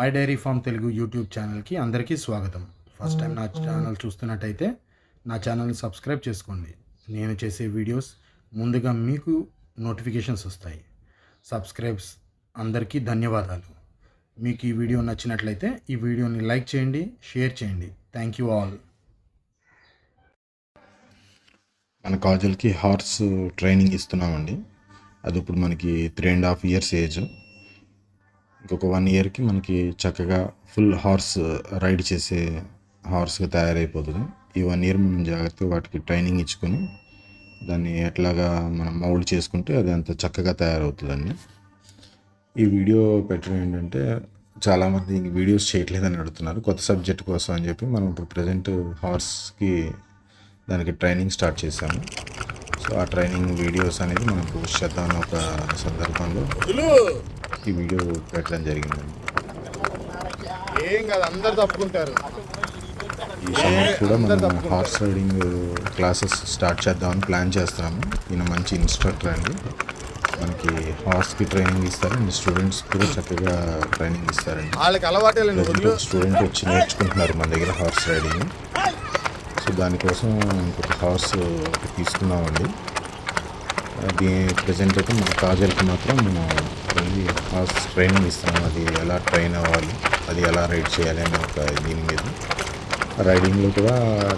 My dairy farm Telugu YouTube ఛానల్కి అందరికీ స్వాగతం. ఫస్ట్ టైం నా ఛానల్ చూస్తున్నట్టయితే నా ఛానల్ని సబ్స్క్రైబ్ చేసుకోండి. నేను చేసే వీడియోస్ ముందుగా మీకు నోటిఫికేషన్స్ వస్తాయి. సబ్స్క్రైబ్స్ అందరికీ ధన్యవాదాలు. మీకు ఈ వీడియో నచ్చినట్లయితే ఈ వీడియోని లైక్ చేయండి షేర్ చేయండి. Thank you all. మన కాజల్కి హార్స్ ట్రైనింగ్ ఇస్తున్నామండి. అది ఇప్పుడు మనకి three and half years age ఇంకొక వన్ ఇయర్కి మనకి చక్కగా ఫుల్ హార్స్ రైడ్ చేసే హార్స్గా తయారైపోతుంది. ఈ వన్ ఇయర్ మనం జాగ్రత్తగా వాటికి ట్రైనింగ్ ఇచ్చుకొని దాన్ని ఎట్లాగా మనం మౌల్డ్ చేసుకుంటే అది అంత చక్కగా తయారవుతుందండి. ఈ వీడియో పెట్టడం ఏంటంటే చాలామంది ఇంక వీడియోస్ చేయట్లేదని అడుగుతున్నారు. కొత్త సబ్జెక్ట్ కోసం అని చెప్పి మనం ఇప్పుడు ప్రజెంట్ హార్స్కి దానికి ట్రైనింగ్ స్టార్ట్ చేశాము. సో ఆ ట్రైనింగ్ వీడియోస్ అనేది మనం పోస్ట్ చేద్దామని ఒక సందర్భంలో ఈ వీడియో పెట్టడం జరిగిందండి ఏం కాదు అందరు తప్పుకుంటారు. ఈ సమ్మర్ కూడా మనం హార్స్ రైడింగ్ క్లాసెస్ స్టార్ట్ చేద్దామని ప్లాన్ చేస్తున్నాము ఈయన మంచి ఇన్స్ట్రక్టర్ అండి. మనకి హార్స్కి ట్రైనింగ్ ఇస్తారు అండ్ స్టూడెంట్స్ కూడా చక్కగా ట్రైనింగ్ ఇస్తారండి. వాళ్ళకి అలవాటే స్టూడెంట్ వచ్చి నేర్చుకుంటున్నారు మన దగ్గర హార్స్ రైడింగ్ సో దానికోసం ఇంకొక హార్స్ తీసుకున్నామండి. అది ప్రజెంట్ అయితే మన కాజల్కి మాత్రం హార్స్ ట్రైనింగ్ ఇస్తున్నాం అది ఎలా ట్రైన్ అవ్వాలి అది ఎలా రైడ్ చేయాలి అనే ఒక దీని మీద రైడింగ్లో కూడా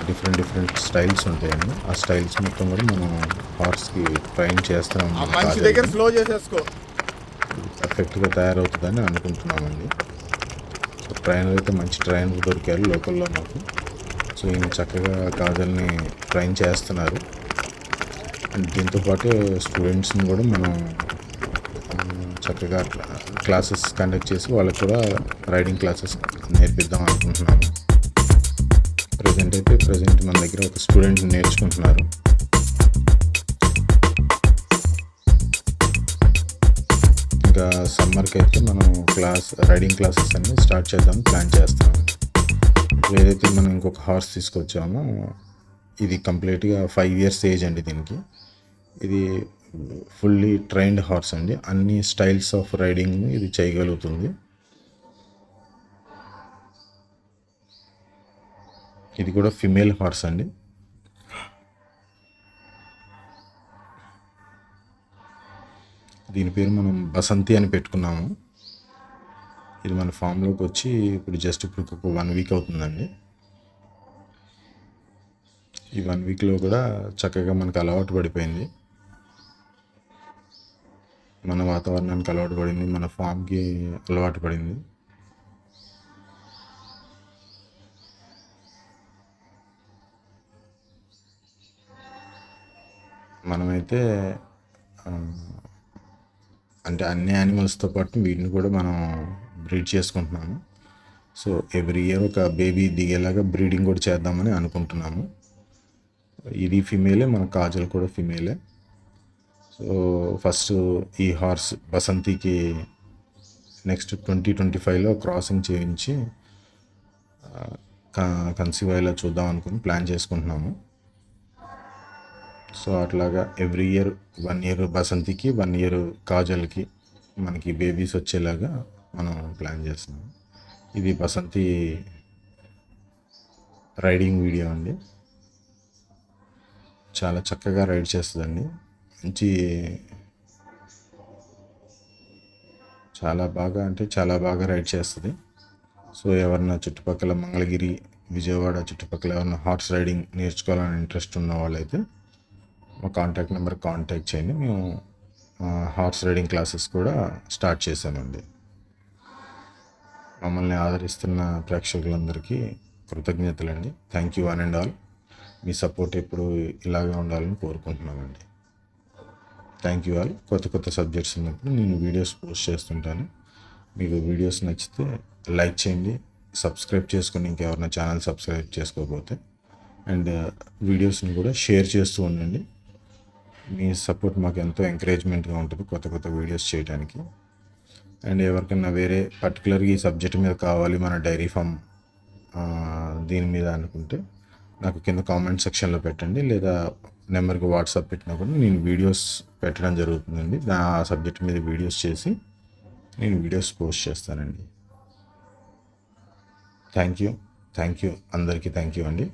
డిఫరెంట్ డిఫరెంట్ స్టైల్స్ ఉంటాయండి. ఆ స్టైల్స్ మొత్తం కూడా మనం హార్స్కి ట్రైన్ చేస్తున్నాం పర్ఫెక్ట్గా తయారవుతుందని అనుకుంటున్నామండి. సో ట్రైనర్ అయితే మంచి ట్రైనర్ దొరికారు లోకల్లో మాకు. సో ఈయన చక్కగా కాజల్ని ట్రైన్ చేస్తున్నారు. అండ్ దీంతో పాటు స్టూడెంట్స్ని కూడా మనం చక్కగా క్లాసెస్ కండక్ట్ చేసి వాళ్ళకి కూడా రైడింగ్ క్లాసెస్ నేర్పిద్దాం అనుకుంటున్నాను. ప్రజెంట్ అయితే ప్రజెంట్ మన దగ్గర ఒక స్టూడెంట్ నేర్చుకుంటున్నారు. ఇంకా సమ్మర్కి అయితే మనం క్లాస్ రైడింగ్ క్లాసెస్ అన్ని స్టార్ట్ చేద్దాం ప్లాన్ చేస్తాం. ఏదైతే మనం ఇంకొక హార్స్ తీసుకొచ్చామో. ఇది కంప్లీట్గా ఫైవ్ ఇయర్స్ ఏజ్ అండి దీనికి. ఇది ఫుల్లీ ట్రైన్డ్ హార్స్ అండి. అన్ని స్టైల్స్ ఆఫ్ రైడింగ్ ఇది చేయగలుగుతుంది. ఇది కూడా ఫిమేల్ హార్స్ అండి. దీని పేరు మనం బసంతి అని పెట్టుకున్నాము. ఇది మన ఫామ్లోకి వచ్చి ఇప్పుడు జస్ట్ ఇప్పుడు ఒక వన్ వీక్ అవుతుందండి. ఈ వన్ వీక్లో కూడా చక్కగా మనకు అలవాటు పడిపోయింది. మన వాతావరణానికి అలవాటు పడింది మన ఫామ్కి అలవాటు పడింది. మనమైతే అంటే అన్ని యానిమల్స్తో పాటు వీటిని కూడా మనం బ్రీడ్ చేసుకుంటున్నాము. సో ఎవ్రీ ఇయర్ ఒక బేబీ దిగేలాగా బ్రీడింగ్ కూడా చేద్దామని అనుకుంటున్నాము. ఇది ఫిమేలే మన కాజల్ కూడా ఫిమేలే సో ఫస్ట్ ఈ హార్స్ బసంతికి నెక్స్ట్ ట్వంటీ ట్వంటీ ఫైవ్లో క్రాసింగ్ చేయించి కన్సీవ్ అయ్యేలా చూద్దాం అనుకుని ప్లాన్ చేసుకుంటున్నాము. సో అట్లాగా ఎవ్రీ ఇయర్ వన్ ఇయర్ బసంతికి వన్ ఇయర్ కాజల్కి మనకి బేబీస్ వచ్చేలాగా మనం ప్లాన్ చేస్తున్నాం ఇది బసంతి రైడింగ్ వీడియో అండి. చాలా చక్కగా రైడ్ చేస్తుందండి. మంచి చాలా బాగా అంటే చాలా బాగా రైడ్ చేస్తుంది. సో ఎవరన్నా చుట్టుపక్కల మంగళగిరి విజయవాడ చుట్టుపక్కల ఎవరన్నా హార్స్ రైడింగ్ నేర్చుకోవాలని ఇంట్రెస్ట్ ఉన్న వాళ్ళైతే మా కాంటాక్ట్ నెంబర్ కాంటాక్ట్ చేయండి. మేము హార్స్ రైడింగ్ క్లాసెస్ కూడా స్టార్ట్ చేశామండి. మమ్మల్ని ఆదరిస్తున్న ప్రేక్షకులందరికీ కృతజ్ఞతలండి. Thank you one and all. Me support ఎప్పుడు ఇలాగే ఉండాలని కోరుకుంటున్నామండి. థ్యాంక్ యూ ఆల్ కొత్త కొత్త సబ్జెక్ట్స్ ఉన్నప్పుడు నేను వీడియోస్ పోస్ట్ చేస్తుంటాను. మీకు వీడియోస్ నచ్చితే లైక్ చేయండి. సబ్స్క్రైబ్ చేసుకుని ఇంకెవరైనా ఛానల్ సబ్స్క్రైబ్ చేసుకోకపోతే. అండ్ వీడియోస్ని uh, కూడా షేర్ చేస్తూ ఉండండి. మీ సపోర్ట్ మాకు ఎంతో ఎంకరేజ్మెంట్గా ఉంటుంది కొత్త కొత్త వీడియోస్ చేయడానికి అండ్ ఎవరికైనా వేరే పర్టికులర్గా ఈ సబ్జెక్ట్ మీద కావాలి మన డైరీ ఫామ్ uh, దీని మీద అనుకుంటే నాకు కింద కామెంట్ సెక్షన్లో పెట్టండి. లేదా నెంబర్కి వాట్సాప్ పెట్టినా కూడా నేను వీడియోస్ పెట్టడం జరుగుతుందండి. ఆ సబ్జెక్ట్ మీద వీడియోస్ చేసి నేను వీడియోస్ పోస్ట్ చేస్తానండి. థ్యాంక్ యూ థ్యాంక్ యూ అందరికీ థ్యాంక్ యూ అండి.